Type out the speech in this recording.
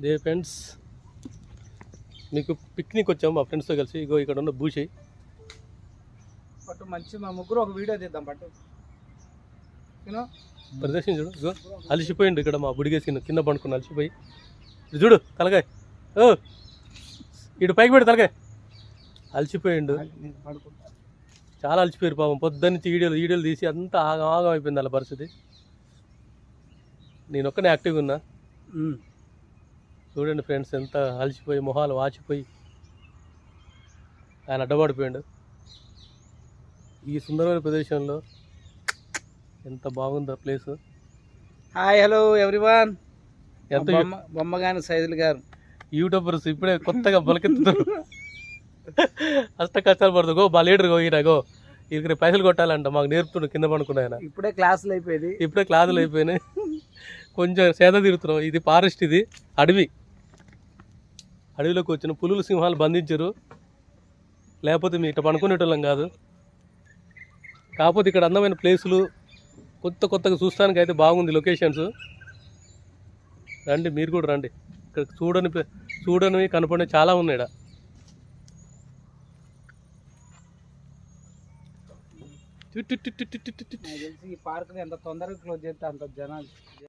They friends మీకు picnic వచ్చాము మా ఫ్రెండ్స్తో కలిసి. ఇగో ఇక్కడ ఉన్న భూషి. పట్టు మంచి మా ముగ్గురు ఒక వీడియో తీద్దాం పట్టు. ప్రదర్శన చూడు ఇగో అలసిపోయిండు ఇక్కడ మా బుడిగేసి కింద పండుకుని అలసిపోయి. చూడు తలకాయ. ఓ ఇటు పైకి పెడు తలకాయ. అలసిపోయిండు. చాలా అలసిపోయారు పాపం. పొద్దున్నుంచి వీడియోలు వీడియోలు తీసి అంతా ఆగం ఆగం అయిపోయింది వాళ్ళ పరిస్థితి. నేను ఒక్కనే యాక్టివ్గా ఉన్నా. చూడండి ఫ్రెండ్స్ ఎంత అలసిపోయి మొహాలు వాచిపోయి ఆయన అడ్డపడిపోయాడు. ఈ సుందరమైన ప్రదేశంలో ఎంత బాగుందో ప్లేస్. Hi hello everyone. ఎంత బొమ్మ బొమ్మగాని సైజులు గారు. యూట్యూబర్స్ ఇప్పుడే కొత్తగా బలకెత్తుతారు అష్ట కష్టాలు పడుతుంది గో మా లీడర్ గో ఈయన గో. ఇక్కడ పైసలు కొట్టాలంట మాకు నేర్పుతుండు కింద పడుకున్న ఆయన ఇప్పుడే క్లాసులు అయిపోయింది. ఇప్పుడే క్లాసులు అయిపోయినాయి. కొంచెం సేద తిరుగుతున్నాం ఇది ఫారెస్ట్ ఇది అడవి. అడవిలోకి వచ్చిన పులులు సింహాలు బంధించరు. లేకపోతే మీ ఇట్ట పనుకునేటోళ్ళం కాదు. కాకపోతే ఇక్కడ అందమైన ప్లేసులు కొత్త కొత్తగా చూస్తానికి అయితే బాగుంది లొకేషన్స్. రండి మీరు కూడా రండి. ఇక్కడ చూడని చూడనివి కనపడినవి చాలా ఉన్నాయి ఇక్కడ ఈ పార్క్ ఎంత తొందరగా క్లోజ్ చేస్తే అంత జనాలు